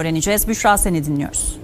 öğreneceğiz. Büşra seni dinliyoruz.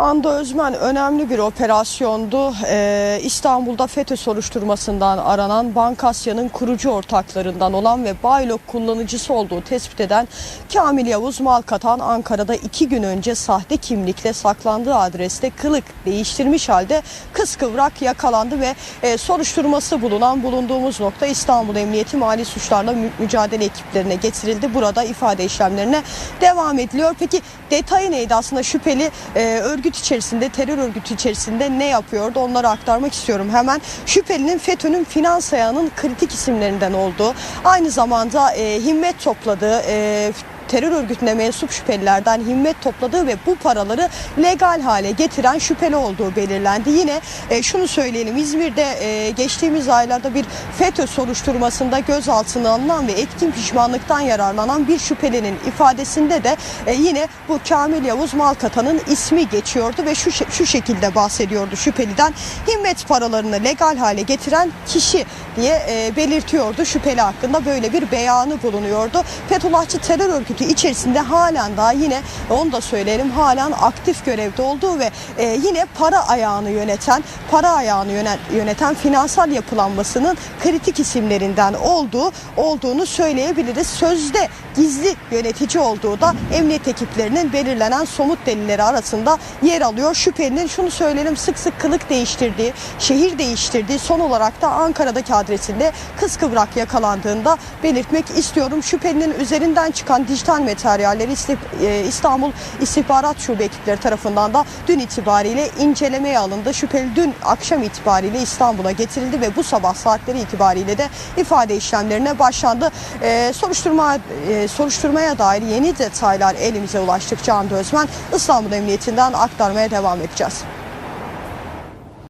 Anda Özmen önemli bir operasyondu. Ee, İstanbul'da FETÖ soruşturmasından aranan Bankasya'nın kurucu ortaklarından olan ve Baylok kullanıcısı olduğu tespit eden Kamil Yavuz Malkatan Ankara'da iki gün önce sahte kimlikle saklandığı adreste kılık değiştirmiş halde kıskıvrak yakalandı ve e, soruşturması bulunan bulunduğumuz nokta İstanbul Emniyeti Mali Suçlarla Mü- Mücadele ekiplerine getirildi. Burada ifade işlemlerine devam ediliyor. Peki detayı neydi aslında şüpheli e, örgüt içerisinde terör örgütü içerisinde ne yapıyordu onları aktarmak istiyorum hemen. Şüphelinin FETÖ'nün finans ayağının kritik isimlerinden olduğu aynı zamanda e, himmet topladığı e, terör örgütüne mensup şüphelilerden himmet topladığı ve bu paraları legal hale getiren şüpheli olduğu belirlendi. Yine e, şunu söyleyelim İzmir'de e, geçtiğimiz aylarda bir FETÖ soruşturmasında gözaltına alınan ve etkin pişmanlıktan yararlanan bir şüphelinin ifadesinde de e, yine bu Kamil Yavuz Malkatan'ın ismi geçiyordu ve şu, şu şekilde bahsediyordu şüpheliden himmet paralarını legal hale getiren kişi diye e, belirtiyordu şüpheli hakkında böyle bir beyanı bulunuyordu. Fethullahçı terör örgütü içerisinde halen daha yine onu da söyleyelim halen aktif görevde olduğu ve e, yine para ayağını yöneten para ayağını yönet, yöneten finansal yapılanmasının kritik isimlerinden olduğu olduğunu söyleyebiliriz. Sözde gizli yönetici olduğu da emniyet ekiplerinin belirlenen somut delilleri arasında yer alıyor. Şüphelinin şunu söyleyelim sık sık kılık değiştirdiği, şehir değiştirdiği son olarak da Ankara'daki adresinde kıskıvrak yakalandığında belirtmek istiyorum. Şüphelinin üzerinden çıkan dijital materyalleri İstih- e, İstanbul İstihbarat Şube ekipleri tarafından da dün itibariyle incelemeye alındı. Şüpheli dün akşam itibariyle İstanbul'a getirildi ve bu sabah saatleri itibariyle de ifade işlemlerine başlandı. E, soruşturma e, soruşturmaya dair yeni detaylar elimize ulaştıkça Hande Özmen İstanbul Emniyetinden aktarmaya devam edeceğiz.